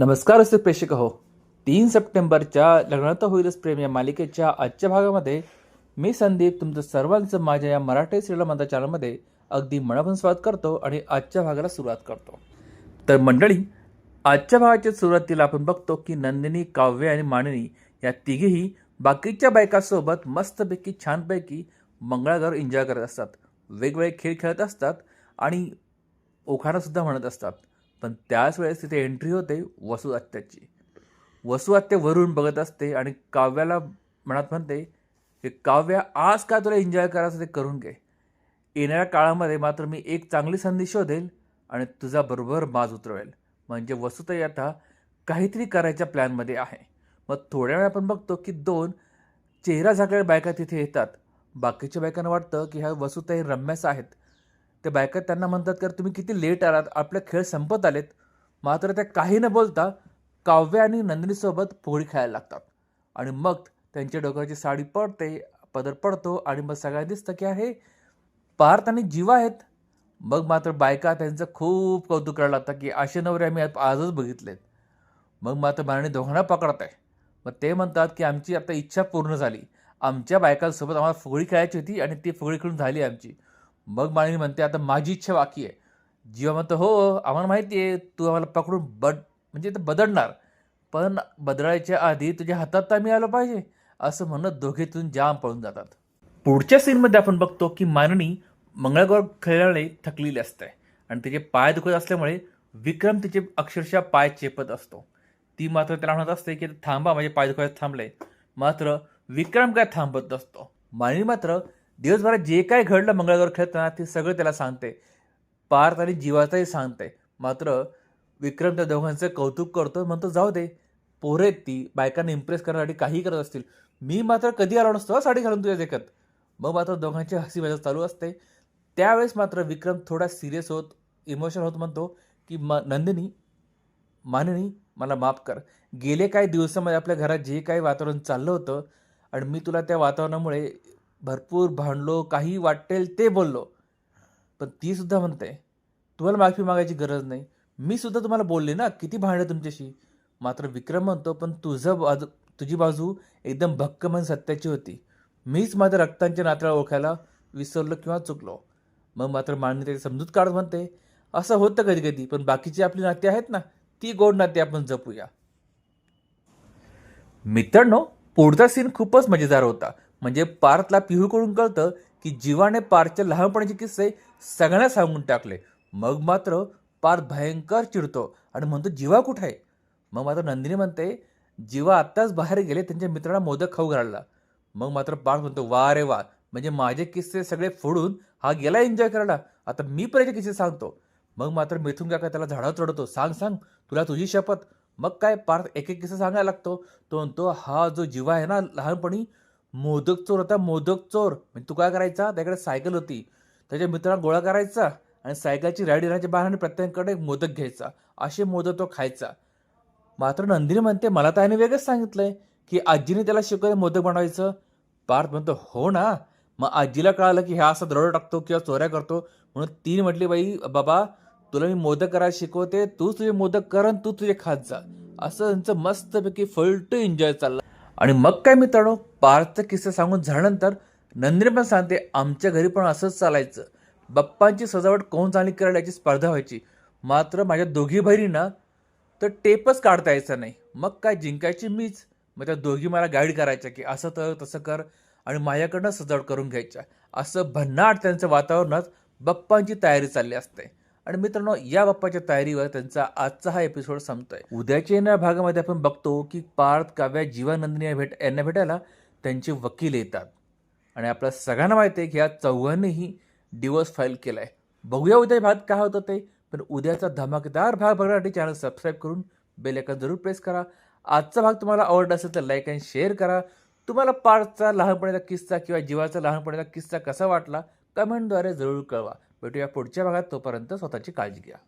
नमस्कार असे प्रेक्षक हो तीन सप्टेंबरच्या लग्नात होईलच प्रेम या मालिकेच्या आजच्या भागामध्ये. मी संदीप तुमचं सर्वांचं माझ्या या मराठी सिरियल माझ्या चॅनलमध्ये अगदी मनापासून स्वागत करतो आणि आजच्या भागाला सुरुवात करतो. तर मंडळी आजच्या भागाच्या सुरुवातीला आपण बघतो की नंदिनी काव्य आणि मानिनी या तिघेही बाकीच्या बायकांसोबत मस्तपैकी छानपैकी मंगळागौर एन्जॉय करत असतात. वेगवेगळे खेळ खेळत असतात आणि ओखाणंसुद्धा म्हणत असतात. पण त्याच वेळेस तिथे एंट्री होते वसू आत्याची वसू वरून बघत असते आणि काव्याला म्हणत म्हणते की काव्या आज काय तुला एन्जॉय करायचं ते करून घे. येणाऱ्या काळामध्ये मात्र मी एक चांगली संधी शोधेल आणि तुझा बरोबर माज उतरवेल. म्हणजे वसुताई आता काहीतरी करायच्या प्लॅनमध्ये आहे. मग थोड्या वेळ आपण बघतो की दोन चेहरा झाकलेल्या बायका तिथे येतात. बाकीच्या बायकांना वाटतं की ह्या वसुताई रम्यास आहेत. त्या बायका त्यांना म्हणतात की तुम्ही किती लेट आलात आपले खेळ संपत आलेत. मात्र त्या काही न बोलता काव्य आणि नंदिनीसोबत पोळी खायला लागतात. आणि मग त्यांच्या डोक्याची साडी पडते पदर पडतो आणि मग सगळ्यांना दिसतं की आहे पार्थ आणि जीवा आहेत. मग मात्र बायका त्यांचं खूप कौतुक करायला लागतं की असे नवरे आम्ही आजच बघितलेत. मग मात्र मारणी दोघांना पकडत आहे मग ते म्हणतात की आमची आता इच्छा पूर्ण झाली. आमच्या बायकांसोबत आम्हाला फुगडी खेळायची होती आणि ती फुगडी खेळून झाली आमची. मग माळिनी म्हणते आता माझी इच्छा बाकी आहे. जीवा म्हणतो हो आम्हाला माहिती आहे तू आम्हाला पकडून बड म्हणजे ते बदलणार. पण बदलायच्या आधी तुझ्या हातात तर आम्ही आलं पाहिजे असं म्हणत दोघेतून जाम पळून जातात. पुढच्या सीनमध्ये आपण बघतो की माननी मंगळगौर खेळायला थकलेली असते आणि तिचे पाय दुखत असल्यामुळे विक्रम तिचे अक्षरशः पाय चेपत असतो. ती मात्र त्याला म्हणत असते की थांबा माझे पाय दुखायला थांबले. मात्र विक्रम काय थांबत नसतो. मानिनी मात्र दिवसभरात जे काय घडलं मंगळगौर खेळताना ते सगळं त्याला सांगते. पार्थ आणि जीवाचाही सांगते. मात्र विक्रम त्या दोघांचं कौतुक करतो म्हणतो जाऊ दे. पोरं ती. बायकांना इम्प्रेस करण्यासाठी काही करत असतील. मी मात्र कधी आलो नसतो साडी घालून तुझ्या देखत मग मात्र दोघांची हसी मजा चालू असते. त्यावेळेस मात्र विक्रम थोडा सिरियस होत इमोशनल होत म्हणतो की म नंदिनी मानिनी मला माफ कर. गेले काही दिवसामध्ये आपल्या घरात जे काही वातावरण चाललं होतं आणि मी तुला त्या वातावरणामुळे भरपूर भांडलो काही वाटेल ते बोललो. पण ती सुद्धा म्हणते तुम्हाला माफी मागायची गरज नाही. मी सुद्धा तुम्हाला बोलले ना किती भांडलं तुमच्याशी. मात्र विक्रम म्हणतो पण तुझं बाजू तुझी बाजू एकदम भक्कम आणि सत्याची होती. मीच माझ्या रक्तांच्या नात्याला ओळखायला विसरलो किंवा चुकलो. मग मात्र मान्य त्याची समजूत काढत म्हणते असं होतं कधी कधी पण बाकीची आपली नाती आहेत ना ती गोड नाती आपण जपूया. मित्रांनो पुढचा सीन खूपच मजेदार होता. म्हणजे पार्थला पिहूकडून कळतं की जीवाने पार्थच्या लहानपणाचे किस्से सगळ्यांना सांगून टाकले. मग मात्र पार्थ भयंकर चिडतो आणि म्हणतो जीवा कुठे आहे? मग मात्र नंदिनी म्हणते जीवा आत्ताच बाहेर गेले त्यांच्या मित्रांना मोदक खाऊ घालला. मग मात्र पार्थ म्हणतो वा रे वा म्हणजे माझे किस्से सगळे फोडून हा गेला एन्जॉय करायला? आता मी पण याचे किस्से सांगतो. मग मात्र मिथून काका त्याला झाडावर चढवतो सांग सांग तुला तुझी शपथ. मग काय पार्थ एक एक किस्सा सांगायला लागतो. तो म्हणतो हा जो जीवा आहे ना लहानपणी मोदक चोर होता मोदक चोर. म्हणजे तू काय करायचा? त्याकडे सायकल होती. त्याच्या मित्रांना गोळा करायचा आणि सायकलची राईड येण्याच्या बहाण्याने प्रत्येकाकडे मोदक घ्यायचा. असे मोदक तो खायचा. मात्र नंदिनी म्हणते मला तर त्याने वेगळंच सांगितलंय की आजीने त्याला शिकवलं मोदक बनवायचं. पार्थ म्हणतो हो ना. मग आजीला कळालं की ह्या असं दरोड टाकतो किंवा चोऱ्या करतो. म्हणून ती म्हटली बाई बाबा तुला मी मोदक करायला शिकवते. तूच तुझे मोदक कर आणि तू तुझे खात जा. असं त्यांचं मस्तपैकी फुल टू एन्जॉय चाललं. आणि मग काय मित्रांनो पार्थचा किस्सा सांगून झाल्यानंतर नंदिनी पण सांगते आमच्या घरी पण असंच चालायचं. बाप्पांची सजावट कोण चांगली करायला याची स्पर्धा व्हायची. मात्र माझ्या दोघी बहिणींना तर टेपच काढता यायचं नाही. मग काय जिंकायची मीच. मग त्या दोघी मला गाईड करायच्या की असं तर तसं कर आणि माझ्याकडनं सजावट करून घ्यायच्या. असं भन्नाट त्यांचं वातावरणात बाप्पांची तयारी चालली असते. आणि मित्रांनो या बाप्पाच्या तयारीवर त्यांचा आजचा हा एपिसोड संपतोय. उद्याच्या येणाऱ्या भागामध्ये आपण बघतो की पार्थ काव्या जीवानंदिनी भेट यांना भेटायला त्यांचे वकील येतात. आणि आपल्या सगळ्यांना माहिती आहे की या चौघांनीही डिवोर्स फाईल केला आहे बघूया उद्या भाग काय होतं ते पण उद्याचा धमाकेदार भाग बघण्यासाठी चॅनल सबस्क्राईब करून बेल आयकॉन जरूर प्रेस करा. आजचा भाग तुम्हाला आवडला असेल तर लाईक आणि शेअर करा. तुम्हाला पार्टचा लहानपणीचा किस्सा किंवा जीवाचा लहानपणीचा किस्सा कसा वाटला कमेंटद्वारे जरूर कळवा. भेटूया पुढच्या भागात तोपर्यंत स्वतःची काळजी घ्या.